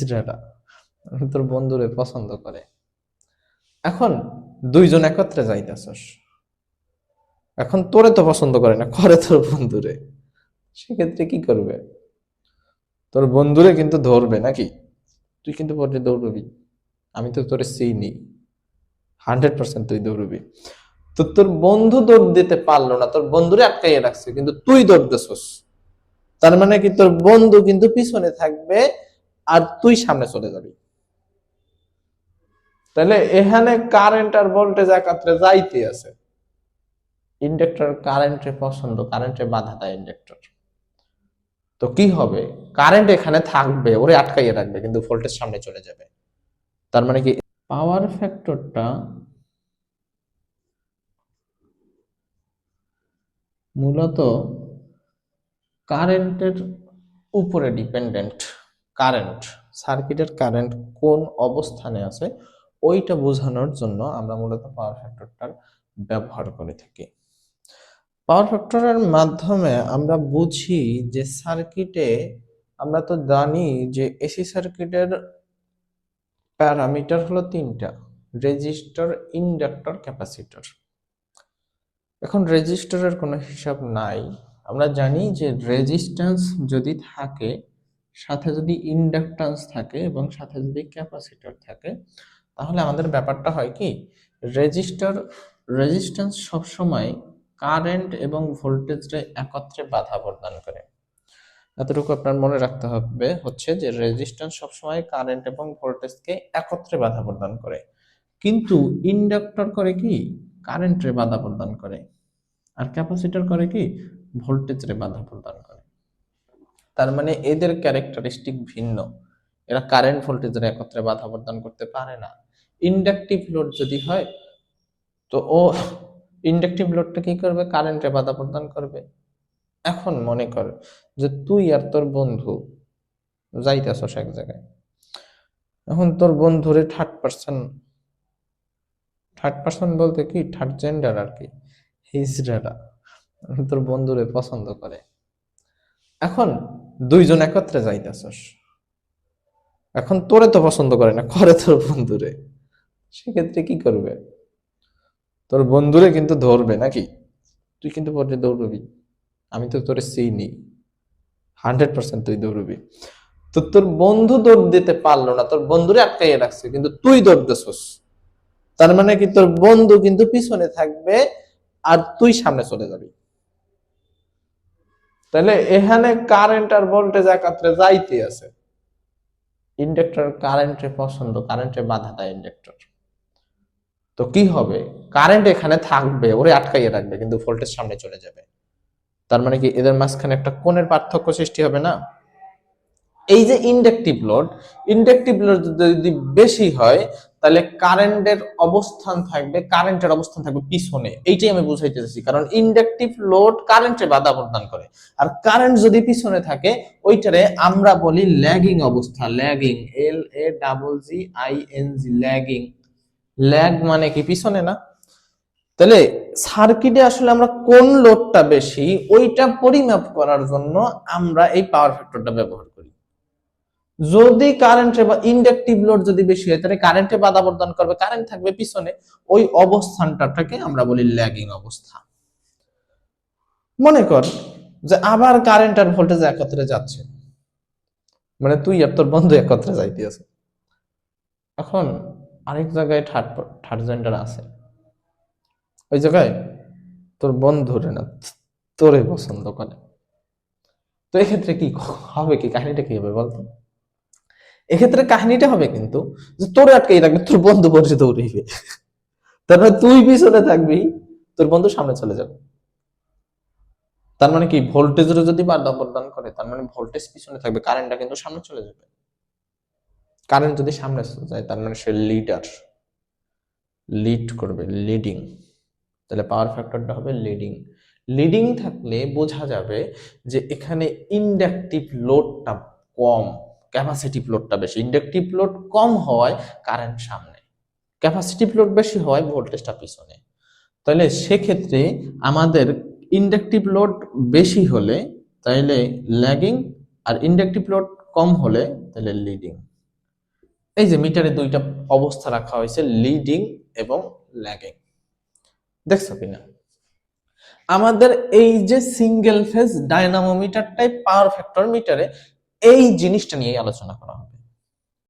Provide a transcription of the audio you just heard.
হিজড়াটা তোর বন্ধুরে পছন্দ করে। এখন দুইজন একত্রে যাইতেছস। এখন তোরে তো পছন্দ করে না, করে তোর বন্ধুরে। সেক্ষেত্রে কি করবে? তোর বন্ধুরে কিন্তু ধরবে নাকি? তুই কিন্তু পরে দৌড়বি। আমি তো তোরে চিনি। হান্ড্রেড পার্সেন্ট তুই দৌড়বি। তো তোর বন্ধু দৌড় দিতে পারল না, তোর বন্ধুরে আটকাইয়ে রাখছে, কিন্তু তুই দৌড় দিছস তার মানে কি তোর বন্ধু কিন্তু পিছনে থাকবে আর তুই সামনে চলে যাবি। তাহলে এখানে কারেন্ট আর ভোল্টেজ একাত্রে যাইতে আছে। ইন্ডাক্টর কারেন্টে পছন্দ কারেন্টে বাধা দেয় ইন্ডাক্টর তো কি হবে? কারেন্ট এখানে থাকবে, ওরে আটকাইয়ে রাখবে, কিন্তু ভোল্টেজ সামনে চলে যাবে। তার মানে কি পাওয়ার ফ্যাক্টরটা মূলত কারেন্টের উপরে ডিপেন্ডেন্ট কারেন্ট, সার্কিটের কারেন্ট কোন অবস্থানে আছে, ওইটা বোঝানোর জন্য আমরা মূলত পাওয়ার ফ্যাক্টরটার ব্যবহার করে থাকি। পাওয়ার ফ্যাক্টরের মাধ্যমে আমরা বুঝি যে সার্কিটে আমরা তো জানি যে এসি সার্কিটের প্যারামিটার হলো তিনটা, রেজিস্টর, ইন্ডাক্টর, ক্যাপাসিটর। এখন রেজিস্টরের কোনো হিসাব নাই। আমরা জানি যে রেজিস্ট্যান্স যদি থাকে সাথে যদি ইন্ডাকট্যান্স থাকে এবং সাথে যদি ক্যাপাসিটর থাকে, তাহলে আমাদের ব্যাপারটা হয় কি? রেজিস্টার রেজিস্ট্যান্স সবসময় কারেন্ট এবং ভোল্টেজে একত্রে বাধা প্রদান করে। এতটুকু আপনার মনে রাখতে হবে হচ্ছে যে রেজিস্ট্যান্স সবসময় কারেন্ট এবং ভোল্টেজকে একত্রে বাধা প্রদান করে। কিন্তু ইন্ডাক্টর করে কি? কারেন্টে বাধা প্রদান করে। আর ক্যাপাসিটর করে কি? ভোল্টেজে বাধা প্রদান করে। তার মানে এদের ক্যারেক্টারিস্টিক ভিন্ন। এরা কারেন্ট ভোল্টেজের একত্রে বাধা প্রদান করতে পারে না। ইন্ডাকটিভ লোড যদি হয়, তো ও ইন্ডাকটিভ লোডটা কি করবে? কারেন্টে বাধা প্রদান করবে। এখন মনে কর যে তুই আর তোর বন্ধু যাইতেছস এক জায়গায়। এখন তোর বন্ধুরে থার্ড পার্সন থার্ড পার্সন বলতে কি? থার্ড জেন্ডার আর কি। হিজড়াটা তোর বন্ধুরে পছন্দ করে। এখন দুইজন একত্রে যাইতেছস। এখন তোরে তো পছন্দ করে না, করে তোর বন্ধুরে। সেক্ষেত্রে কি করবে? তোর বন্ধুরে কিন্তু ধরবে নাকি? তুই কিন্তু পরে দৌড়বি। আমি তো তোরে চিনি। হান্ড্রেড পার্সেন্ট তুই দৌড়বি। তো তোর বন্ধু দৌড় দিতে পারল না, তোর বন্ধুরে আটকাইয়ে রাখছে, কিন্তু তুই দৌড় দিছস তার মানে কি তোর বন্ধু কিন্তু পিছনে থাকবে আর তুই সামনে চলে যাবি। তাহলে এখানে কারেন্ট আর ভোল্টেজ একাত্রে যাইতে আছে। ইন্ডাক্টর কারেন্টে পছন্দ কারেন্টে বাধা দেয় ইন্ডাক্টর তো কি হবে? কারেন্ট এখানে থাকবে, ওরে আটকাইয়ে রাখবে, কিন্তু ভোল্টেজ সামনে চলে যাবে। তার মানে কি এদের মাঝখানে একটা কোণের পার্থক্য সৃষ্টি হবে না? এই যে ইন্ডাকটিভ লোড ইন্ডাকটিভ লোড যদি বেশি হয় তাহলে কারেন্টের অবস্থান থাকবে, কারেন্টের অবস্থান থাকবে পিছনে। এইটাই আমি বুঝাইতে চাচ্ছি কারণ ইন্ডাকটিভ লোড কারেন্টে বাধা প্রদান করে। আর কারেন্ট যদি পিছনে থাকে, ওইটারে আমরা বলি ল্যাগিং অবস্থা। Lagging L A double G I N G lagging. Lag মানে কি পিছনে না? তাহলে সার্কিটে আসলে আমরা কোন লোডটা বেশি, ওইটা পরিমাপ করার জন্য আমরা এই পাওয়ার ফ্যাক্টরটা ব্যবহার যদি কারেন্টে বা ইন্ডাকটিভ লোড যদি বেশি হয়, তাহলে কারেন্টে বাধা প্রদান করবে। কারেন্ট থাকবে পিছনে ওই অবস্থানটাকে আমরা বলি ল্যাগিং অবস্থা। মনে কর যে আবার কারেন্ট আর ভোল্টেজ একত্রে যাচ্ছে। মানে তুই আর তোর বন্ধু একত্রে যাইতে আছে। এখন আরেক জায়গায় থার্ড থার্ড জেন্ডার আছে। ওই জায়গায় তোর বন্ধুরে না, তোরে পছন্দ করে। তো এক্ষেত্রে কি হবে, কি কাহিনীটা কি হবে বলতো? এক্ষেত্রে কাহিনীটা হবে কিন্তু যে তোরে আটকাই রাখবে, তোর বন্ধু বসে দৌড়াইবে। তারপরে তুই পিছনে থাকবি, তোর বন্ধু সামনে চলে যাবে। তার মানে কি ভোল্টেজের যদি বাধা প্রদান করে, তার মানে ভোল্টেজ পিছনে থাকবে কারেন্টটা কিন্তু সামনে চলে যাবে। কারেন্ট যদি সামনে চলে যায়, তার মানে সে লিডার লিড করবে লিডিং তাহলে পাওয়ার ফ্যাক্টরটা হবে লিডিং লিডিং থাকলে বোঝা যাবে যে এখানে ইন্ডাকটিভ লোডটা কম। ক্যাপাসিটিভ লোডটা বেশি। ইন্ডাকটিভ লোড কম হওয়ায় কারেন্ট সামনে। ক্যাপাসিটিভ লোড বেশি হওয়ায় ভোল্টেজটা পিছনে। তাহলে সেক্ষেত্রে আমাদের ইন্ডাকটিভ লোড বেশি হলে তাইলে ল্যাগিং আর ইন্ডাকটিভ লোড কম হলে তাহলে লিডিং এই যে মিটারে দুইটা অবস্থা রাখা হয়েছে লিডিং এবং ল্যাগিং দেখছ কিনা? আমাদের এই যে সিঙ্গেল ফেজ ডায়নামোমিটারটাই পাওয়ার ফ্যাক্টর মিটারে এই জিনিসটা নিয়ে আলোচনা করা হবে।